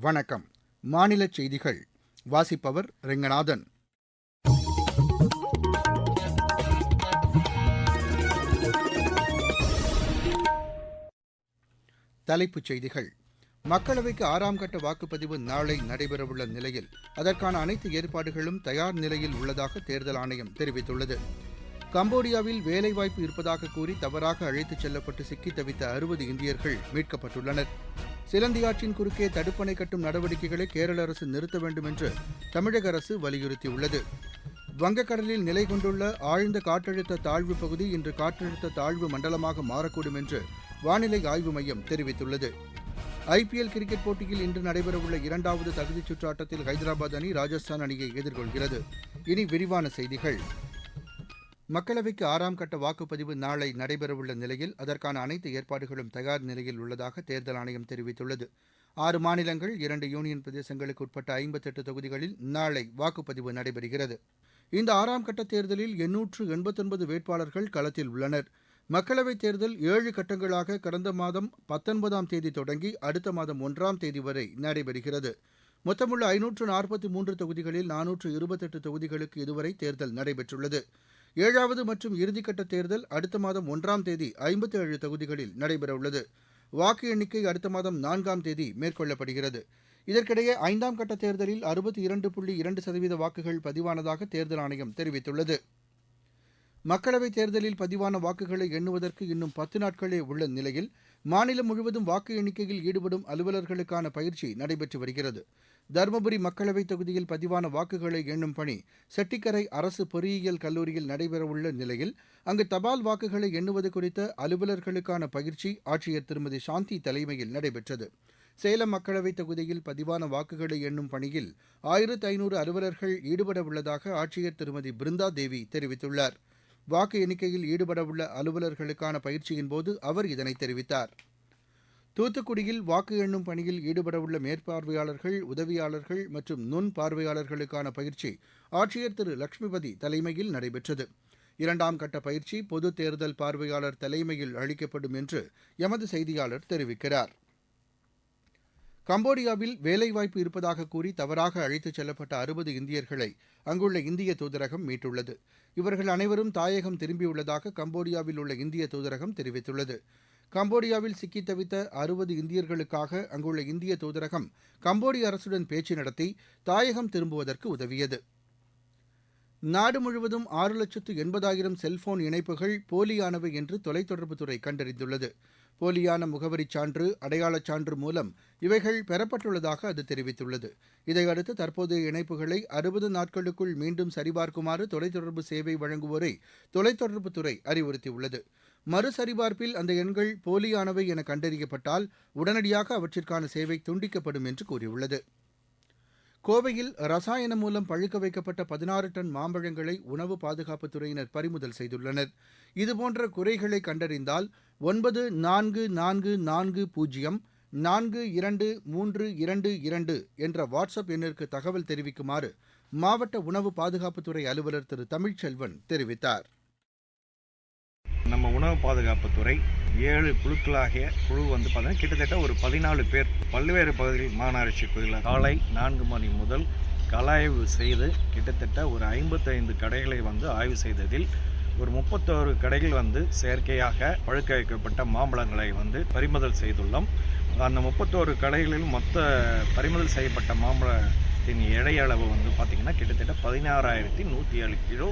வணக்கம். மாநில செய்திகள். வாசிப்பவர் ரெங்கநாதன். தலைப்புச் செய்திகள். மக்களவைக்கு ஆறாம் கட்ட வாக்குப்பதிவு நாளை நடைபெறவுள்ள நிலையில் அதற்கான அனைத்து ஏற்பாடுகளும் தயார் நிலையில் உள்ளதாக தேர்தல் ஆணையம் தெரிவித்துள்ளது. கம்போடியாவில் வேலைவாய்ப்பு இருப்பதாக கூறி தவறாக அழைத்துச் செல்லப்பட்டு சிக்கித் தவித்த அறுபது இந்தியர்கள் மீட்கப்பட்டுள்ளனர். சிலந்தியாற்றின் குறுக்கே தடுப்பணை கட்டும் நடவடிக்கைகளை கேரள அரசு நிறுத்த வேண்டும் என்று தமிழக அரசு வலியுறுத்தியுள்ளது. வங்கக்கடலில் நிலை கொண்டுள்ள ஆழ்ந்த காற்றழுத்த தாழ்வு பகுதி இன்று காற்றழுத்த தாழ்வு மண்டலமாக மாறக்கூடும் என்று வானிலை ஆய்வு மையம் தெரிவித்துள்ளது. ஐபிஎல் கிரிக்கெட் போட்டியில் இன்று நடைபெறவுள்ள இரண்டாவது தகுதிச் சுற்று ஆட்டத்தில் ஹைதராபாத் அணி ராஜஸ்தான் அணியை எதிர்கொள்கிறது. இனி விரிவான செய்திகள். மக்களவைக்கு ஆறாம் கட்ட வாக்குப்பதிவு நாளை நடைபெறவுள்ள நிலையில் அதற்கான அனைத்து ஏற்பாடுகளும் தயார் நிலையில் உள்ளதாக தேர்தல் ஆணையம் தெரிவித்துள்ளது. ஆறு மாநிலங்கள் இரண்டு யூனியன் பிரதேசங்களுக்கு உட்பட்ட ஐம்பத்தெட்டு தொகுதிகளில் நாளை வாக்குப்பதிவு நடைபெறுகிறது. இந்த ஆறாம் கட்ட தேர்தலில் எண்ணூற்று எண்பத்தொன்பது வேட்பாளர்கள் களத்தில் உள்ளனர். மக்களவைத் தேர்தல் ஏழு கட்டங்களாக கடந்த மாதம் பத்தொன்பதாம் தேதி தொடங்கி அடுத்த மாதம் ஒன்றாம் தேதி வரை நடைபெறுகிறது. மொத்தமுள்ள ஐநூற்று நாற்பத்தி மூன்று தொகுதிகளில் நானூற்று இருபத்தெட்டு தொகுதிகளுக்கு இதுவரை தேர்தல் நடைபெற்றுள்ளது. ஏழாவது மற்றும் இறுதிக்கட்ட தேர்தல் அடுத்த மாதம் ஒன்றாம் தேதி ஐம்பத்தி ஏழு தொகுதிகளில் நடைபெறவுள்ளது. வாக்கு எண்ணிக்கை அடுத்த மாதம் நான்காம் தேதி மேற்கொள்ளப்படுகிறது. இதற்கிடையே ஐந்தாம் கட்ட தேர்தலில் அறுபத்தி இரண்டு புள்ளி இரண்டு சதவீத வாக்குகள் பதிவானதாக தேர்தல் ஆணையம் தெரிவித்துள்ளது. மக்களவைத் தேர்தலில் பதிவான வாக்குகளை எண்ணுவதற்கு இன்னும் பத்து நாட்களே உள்ள நிலையில் மாநிலம் முழுவதும் வாக்கு எண்ணிக்கையில் ஈடுபடும் அலுவலர்களுக்கான பயிற்சி நடைபெற்று வருகிறது. தருமபுரி மக்களவைத் தொகுதியில் பதிவான வாக்குகளை எண்ணும் பணி செட்டிக்கரை அரசு பொறியியல் கல்லூரியில் நடைபெறவுள்ள நிலையில் அங்கு தபால் வாக்குகளை எண்ணுவது குறித்த அலுவலர்களுக்கான பயிற்சி ஆட்சியர் திருமதி சாந்தி தலைமையில் நடைபெற்றது. சேலம் மக்களவைத் தொகுதியில் பதிவான வாக்குகளை எண்ணும் பணியில் ஆயிரத்து ஐநூறு அலுவலர்கள் ஈடுபட உள்ளதாக ஆட்சியர் திருமதி பிருந்தா தேவி தெரிவித்துள்ளார். வாக்கு எண்ணிக்கையில் ஈடுபடவுள்ள அலுவலர்களுக்கான பயிற்சியின்போது அவர் இதனை தெரிவித்தார். தூத்துக்குடியில் வாக்கு எண்ணும் பணியில் ஈடுபடவுள்ள மேற்பார்வையாளர்கள் உதவியாளர்கள் மற்றும் நுண் பார்வையாளர்களுக்கான பயிற்சி ஆட்சியர் திரு லட்சுமிபதி தலைமையில் நடைபெற்றது. இரண்டாம் கட்ட பயிற்சி பொது தேர்தல் பார்வையாளர் தலைமையில் அளிக்கப்படும் என்று எமது செய்தியாளர் தெரிவிக்கிறார். கம்போடியாவில் வேலைவாய்ப்பு இருப்பதாக கூறி தவறாக அழைத்துச் செல்லப்பட்ட அறுபது இந்தியர்களை அங்குள்ள இந்திய தூதரகம் மீட்டுள்ளது. இவர்கள் அனைவரும் தாயகம் திரும்பியுள்ளதாக கம்போடியாவில் உள்ள இந்திய தூதரகம் தெரிவித்துள்ளது. கம்போடியாவில் சிக்கி தவித்த அறுபது இந்தியர்களுக்காக அங்குள்ள இந்திய தூதரகம் கம்போடிய அரசுடன் பேச்சு நடத்தி தாயகம் திரும்புவதற்கு உதவியது. நாடு முழுவதும் ஆறு லட்சத்து எண்பதாயிரம் செல்போன் இணைப்புகள் போலியானவை என்று தொலைத்தொடர்புத்துறை கண்டறிந்துள்ளது. போலியான முகவரிச் சான்று அடையாளச் சான்று மூலம் இவைகள் பெறப்பட்டுள்ளதாக அது தெரிவித்துள்ளது. இதையடுத்து தற்போதைய இணைப்புகளை அறுபது நாட்களுக்குள் மீண்டும் சரிபார்க்குமாறு தொலைத்தொடர்பு சேவை வழங்குவோரை தொலைத்தொடர்புத்துறை அறிவுறுத்தியுள்ளது. மறுசரிபார்ப்பில் அந்த எண்கள் போலியானவை என கண்டறியப்பட்டால் உடனடியாக அவற்றிற்கான சேவை துண்டிக்கப்படும் என்று கூறியுள்ளது. கோவையில் ரசாயனம் மூலம் பழுக்க வைக்கப்பட்ட பதினாறு டன் மாம்பழங்களை உணவு பாதுகாப்புத் துறையினர் பறிமுதல் செய்துள்ளனர். இதுபோன்ற குறைகளை கண்டறிந்தால் ஒன்பது நான்கு நான்கு நான்கு பூஜ்ஜியம் நான்கு இரண்டு மூன்று இரண்டு இரண்டு என்ற வாட்ஸ்அப் எண்ணிற்கு தகவல் தெரிவிக்குமாறு மாவட்ட உணவு பாதுகாப்புத்துறை அலுவலர் திரு தமிழ்ச்செல்வன் தெரிவித்தார். நம்ம உணவு பாதுகாப்புத்துறை ஏழு குழுக்களாகிய குழு வந்து பார்த்தீங்கன்னா கிட்டத்தட்ட ஒரு பதினாலு பேர். பல்வேறு பகுதிகளில் மாநகராட்சி பகுதியில் காலை நான்கு மணி முதல் கலாய்வு செய்து கிட்டத்தட்ட ஒரு ஐம்பத்தைந்து கடைகளை வந்து ஆய்வு செய்ததில் ஒரு முப்பத்தோரு கடைகள் வந்து செயற்கையாக பழுக்க வைக்கப்பட்ட மாம்பழங்களை வந்து பறிமுதல் செய்துள்ளோம். அந்த முப்பத்தோரு கடைகளில் மொத்த பறிமுதல் செய்யப்பட்ட மாம்பழத்தின் எடை அளவு வந்து பார்த்திங்கன்னா கிட்டத்தட்ட பதினாறாயிரத்தி நூற்றி ஏழு கிலோ.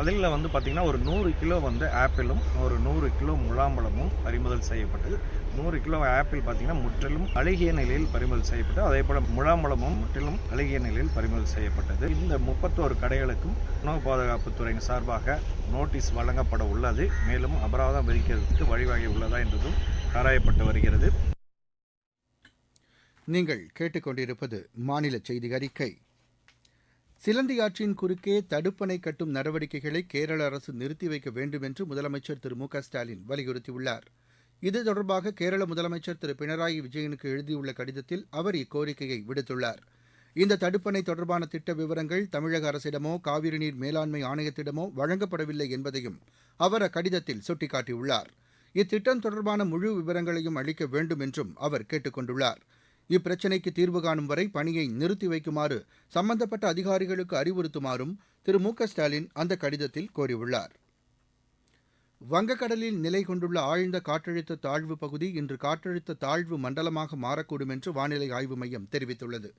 அதில் வந்து பார்த்திங்கன்னா ஒரு நூறு கிலோ வந்து ஆப்பிளும் ஒரு நூறு கிலோ முலாம்பழமும் பறிமுதல் செய்யப்பட்டது. நூறு கிலோ ஆப்பிள் பார்த்திங்கன்னா முற்றிலும் அழுகிய நிலையில் பறிமுதல் செய்யப்பட்டது. அதே போல் முலாம்பழமும் முற்றிலும் அழுகிய நிலையில் பறிமுதல் செய்யப்பட்டது. இந்த முப்பத்தோரு கடைகளுக்கும் உணவு பாதுகாப்புத்துறையின் சார்பாக நோட்டீஸ் வழங்கப்பட உள்ளது. மேலும் அபராதம் விதிக்கிறதுக்கு வழிவகை உள்ளதா என்றதும் ஆராயப்பட்டு வருகிறது. நீங்கள் கேட்டுக்கொண்டிருப்பது மாநில செய்தி அறிக்கை. சிலந்தியாற்றின் குறுக்கே தடுப்பணை கட்டும் நடவடிக்கைகளை கேரள அரசு நிறுத்தி வைக்க வேண்டும் என்று முதலமைச்சர் திரு மு க ஸ்டாலின் வலியுறுத்தியுள்ளார். இது தொடர்பாக கேரள முதலமைச்சர் திரு பினராயி விஜயனுக்கு எழுதியுள்ள கடிதத்தில் அவர் இக்கோரிக்கையை விடுத்துள்ளார். இந்த தடுப்பணை தொடர்பான திட்ட விவரங்கள் தமிழக அரசிடமோ காவிரி நீர் மேலாண்மை ஆணையத்திடமோ வழங்கப்படவில்லை என்பதையும் அவர் அக்கடிதத்தில் சுட்டிக்காட்டியுள்ளார். இத்திட்டம் தொடர்பான முழு விவரங்களையும் அளிக்க வேண்டும் என்றும் அவர் கேட்டுக் கொண்டுள்ளாா் இப்பிரச்சினைக்கு தீர்வு காணும் வரை பணியை நிறுத்தி வைக்குமாறு சம்பந்தப்பட்ட அதிகாரிகளுக்கு அறிவுறுத்துமாறும் திரு மு க ஸ்டாலின் அந்த கடிதத்தில் கோரியுள்ளார். வங்கக்கடலில் நிலை கொண்டுள்ள ஆழ்ந்த காற்றழுத்த தாழ்வு பகுதி இன்று காற்றழுத்த தாழ்வு மண்டலமாக மாறக்கூடும் என்று வானிலை ஆய்வு மையம் தெரிவித்துள்ளது.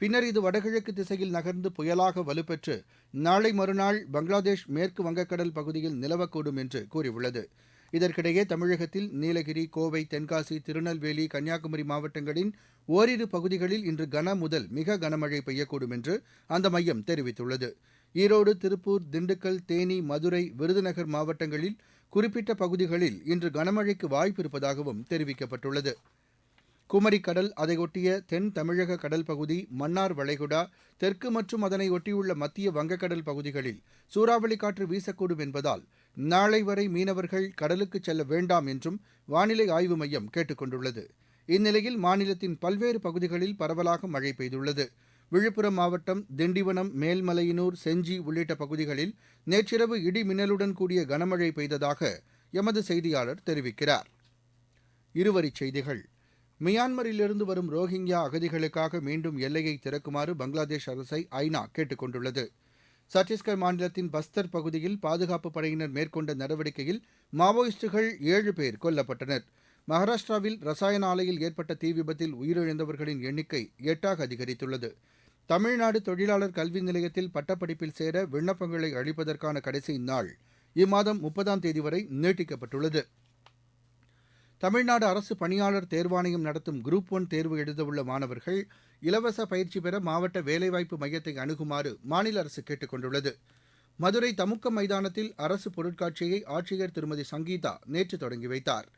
பின்னர் இது வடகிழக்கு திசையில் நகர்ந்து புயலாக வலுப்பெற்று நாளை மறுநாள் பங்களாதேஷ் மேற்கு வங்கக்கடல் பகுதியில் நிலவக்கூடும் என்று கூறியுள்ளது. இதற்கிடையே தமிழகத்தில் நீலகிரி கோவை தென்காசி திருநெல்வேலி கன்னியாகுமரி மாவட்டங்களின் ஓரிரு பகுதிகளில் இன்று கன முதல் மிக கனமழை பெய்யக்கூடும் என்று அந்த மையம் தெரிவித்துள்ளது. ஈரோடு திருப்பூர் திண்டுக்கல் தேனி மதுரை விருதுநகர் மாவட்டங்களில் குறிப்பிட்ட பகுதிகளில் இன்று கனமழைக்கு வாய்ப்பு இருப்பதாகவும் தெரிவிக்கப்பட்டுள்ளது. குமரிக்கடல் அதையொட்டிய தென் தமிழக கடல் பகுதி மன்னார் வளைகுடா தெற்கு மற்றும் அதனை ஒட்டியுள்ள மத்திய வங்கக்கடல் பகுதிகளில் சூறாவளி காற்று வீசக்கூடும் என்பதால் நாளை வரை மீனவர்கள் கடலுக்கு செல்ல வேண்டாம் என்றும் வானிலை ஆய்வு மையம் கேட்டுக் கொண்டுள்ளது. இந்நிலையில் மாநிலத்தின் பல்வேறு பகுதிகளில் பரவலாக மழை பெய்துள்ளது. விழுப்புரம் மாவட்டம் திண்டிவனம் மேல்மலையனூர் செஞ்சி உள்ளிட்ட பகுதிகளில் நேற்றிரவு இடி மின்னலுடன் கூடிய கனமழை பெய்ததாக எமது செய்தியாளர் தெரிவிக்கிறார். இருவரிச் செய்திகள். மியான்மரிலிருந்து வரும் ரோஹிங்யா அகதிகளுக்காக மீண்டும் எல்லையை திறக்குமாறு பங்களாதேஷ் அரசை ஐநா கேட்டுக் கொண்டுள்ளது. சத்தீஸ்கர் மாநிலத்தின் பஸ்தர் பகுதியில் பாதுகாப்பு படையினர் மேற்கொண்ட நடவடிக்கையில் மாவோயிஸ்டுகள் ஏழு பேர் கொல்லப்பட்டனர். மகாராஷ்டிராவில் ரசாயன ஆலையில் ஏற்பட்ட தீ விபத்தில் உயிரிழந்தவர்களின் எண்ணிக்கை எட்டாக அதிகரித்துள்ளது. தமிழ்நாடு தொழிலாளர் கல்வி நிலையத்தில் பட்டப்படிப்பில் சேர விண்ணப்பங்களை அளிப்பதற்கான கடைசி நாள் இம்மாதம் முப்பதாம் தேதி வரை நீட்டிக்கப்பட்டுள்ளது. தமிழ்நாடு அரசு பணியாளர் தேர்வாணையம் நடத்தும் குரூப் ஒன் தேர்வு எழுதவுள்ள மாணவர்கள் இலவச பயிற்சி பெற மாவட்ட வேலைவாய்ப்பு மையத்தை அணுகுமாறு மாநில அரசு கேட்டுக் கொண்டுள்ளது. மதுரை தமுக்கம் மைதானத்தில் அரசு பொருட்காட்சியை ஆட்சியர் திருமதி சங்கீதா நேற்று தொடங்கி வைத்தார்.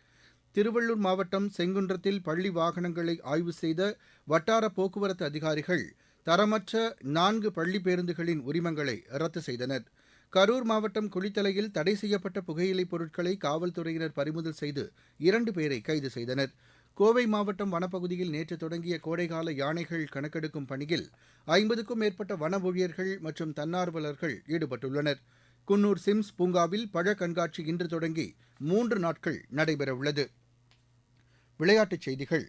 திருவள்ளூர் மாவட்டம் செங்குன்றத்தில் பள்ளி வாகனங்களை ஆய்வு செய்த வட்டார போக்குவரத்து அதிகாரிகள் தரமற்ற நான்கு பள்ளி பேருந்துகளின் உரிமங்களை ரத்து செய்தனர். கரூர் மாவட்டம் குளித்தலையில் தடை செய்யப்பட்ட புகையிலைப் பொருட்களை காவல்துறையினர் பறிமுதல் செய்து இரண்டு பேரை கைது செய்தனர். கோவை மாவட்டம் வனப்பகுதியில் நேற்று தொடங்கிய கோடைகால யானைகள் கணக்கெடுக்கும் பணியில் ஐம்பதுக்கும் மேற்பட்ட வன ஊழியர்கள் மற்றும் தன்னார்வலர்கள் ஈடுபட்டுள்ளனர். குன்னூர் சிம்ஸ் பூங்காவில் பழ கண்காட்சி இன்று தொடங்கி மூன்று நாட்கள் நடைபெறவுள்ளது. விளையாட்டுச் செய்திகள்.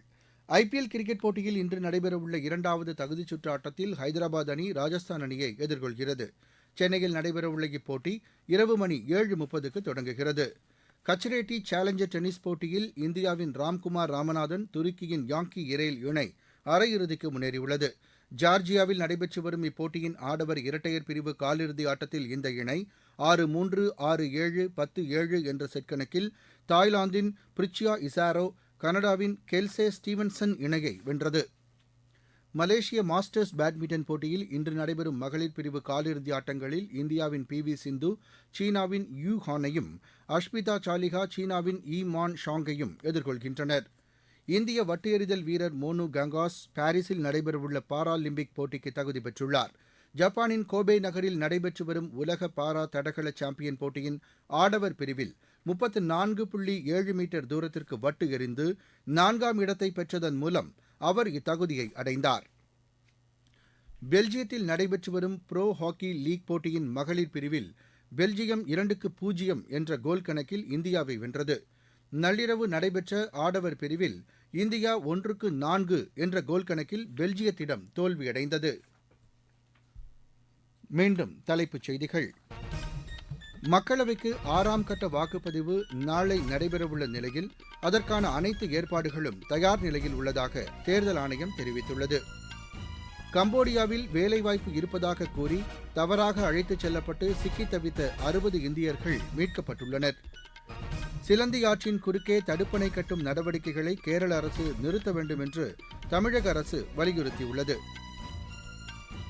ஐபிஎல் கிரிக்கெட் போட்டியில் இன்று நடைபெறவுள்ள இரண்டாவது தகுதிச் சுற்று ஆட்டத்தில் ஹைதராபாத் அணி ராஜஸ்தான் அணியை எதிர்கொள்கிறது. சென்னையில் நடைபெறவுள்ள இப்போட்டி இரவு மணி ஏழு முப்பதுக்கு தொடங்குகிறது. கச்ரேட்டி சேலஞ்சர் டென்னிஸ் போட்டியில் இந்தியாவின் ராம்குமார் ராமநாதன் துருக்கியின் யாங்கி இரேல் இணை அரையிறுதிக்கு முன்னேறியுள்ளது. ஜார்ஜியாவில் நடைபெற்று வரும் இப்போட்டியின் ஆடவர் இரட்டையர் பிரிவு காலிறுதி ஆட்டத்தில் இந்த இணை ஆறு மூன்று ஆறு ஏழு பத்து ஏழு என்ற செட் கணக்கில் தாய்லாந்தின் பிரிச்சியா இசாரோ கனடாவின் கெல்சே ஸ்டீவன்சன் இணையை வென்றது. மலேசிய மாஸ்டர்ஸ் பேட்மிண்டன் போட்டியில் இன்று நடைபெறும் மகளிர் பிரிவு காலிறுதி ஆட்டங்களில் இந்தியாவின் பி வி சிந்து சீனாவின் யூ ஹானையும் அஷ்மிதா சாலிஹா சீனாவின் ஈ மான் ஷாங்கையும் எதிர்கொள்கின்றனர். இந்திய வட்டு எறிதல் வீரர் மோனு கங்காஸ் பாரிஸில் நடைபெறவுள்ள பாராலிம்பிக் போட்டிக்கு தகுதி பெற்றுள்ளார். ஜப்பானின் கோபே நகரில் நடைபெற்று வரும் உலக பாரா தடகள சாம்பியன் போட்டியின் ஆடவர் பிரிவில் முப்பத்து நான்கு புள்ளி ஏழு மீட்டர் தூரத்திற்கு வட்டு எறிந்து நான்காம் இடத்தை பெற்றதன் மூலம் அவர் இத்தகுதியை அடைந்தார். பெல்ஜியத்தில் நடைபெற்று வரும் புரோ ஹாக்கி லீக் போட்டியின் மகளிர் பிரிவில் பெல்ஜியம் இரண்டுக்கு பூஜ்ஜியம் என்ற கோல் கணக்கில் இந்தியாவை வென்றது. நள்ளிரவு நடைபெற்ற ஆடவர் பிரிவில் இந்தியா ஒன்றுக்கு நான்கு என்ற கோல் கணக்கில் பெல்ஜியத்திடம் தோல்வியடைந்தது. மீண்டும் தலைப்புச் செய்திகள். மக்களவைக்கு ஆறாம் கட்ட வாக்குப்பதிவு நாளை நடைபெறவுள்ள நிலையில் அதற்கான அனைத்து ஏற்பாடுகளும் தயார் நிலையில் உள்ளதாக தேர்தல் ஆணையம் தெரிவித்துள்ளது. கம்போடியாவில் வேலைவாய்ப்பு இருப்பதாக கூறி தவறாக அழைத்துச் செல்லப்பட்டு சிக்கி தவித்த அறுபது இந்தியர்கள் மீட்கப்பட்டுள்ளனர். சிலந்தி ஆற்றின் குறுக்கே தடுப்பணை கட்டும் நடவடிக்கைகளை கேரள அரசு நிறுத்த வேண்டும் என்று தமிழக அரசு வலியுறுத்தியுள்ளது.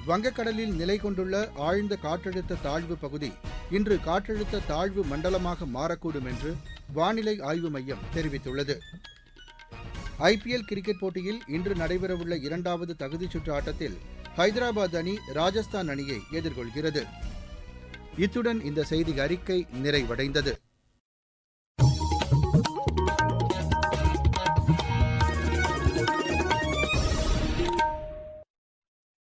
வங்கக்கடலில் நிலை கொண்டுள்ள ஆழ்ந்த காற்றழுத்த தாழ்வு பகுதி இன்று காற்றழுத்த தாழ்வு மண்டலமாக மாறக்கூடும் என்று வானிலை ஆய்வு மையம் தெரிவித்துள்ளது. ஐபிஎல் கிரிக்கெட் போட்டியில் இன்று நடைபெறவுள்ள இரண்டாவது தகுதிச் சுற்று ஆட்டத்தில் ஹைதராபாத் அணி ராஜஸ்தான் அணியை எதிர்கொள்கிறது. இத்துடன் இந்த செய்தி அறிக்கை நிறைவடைந்தது.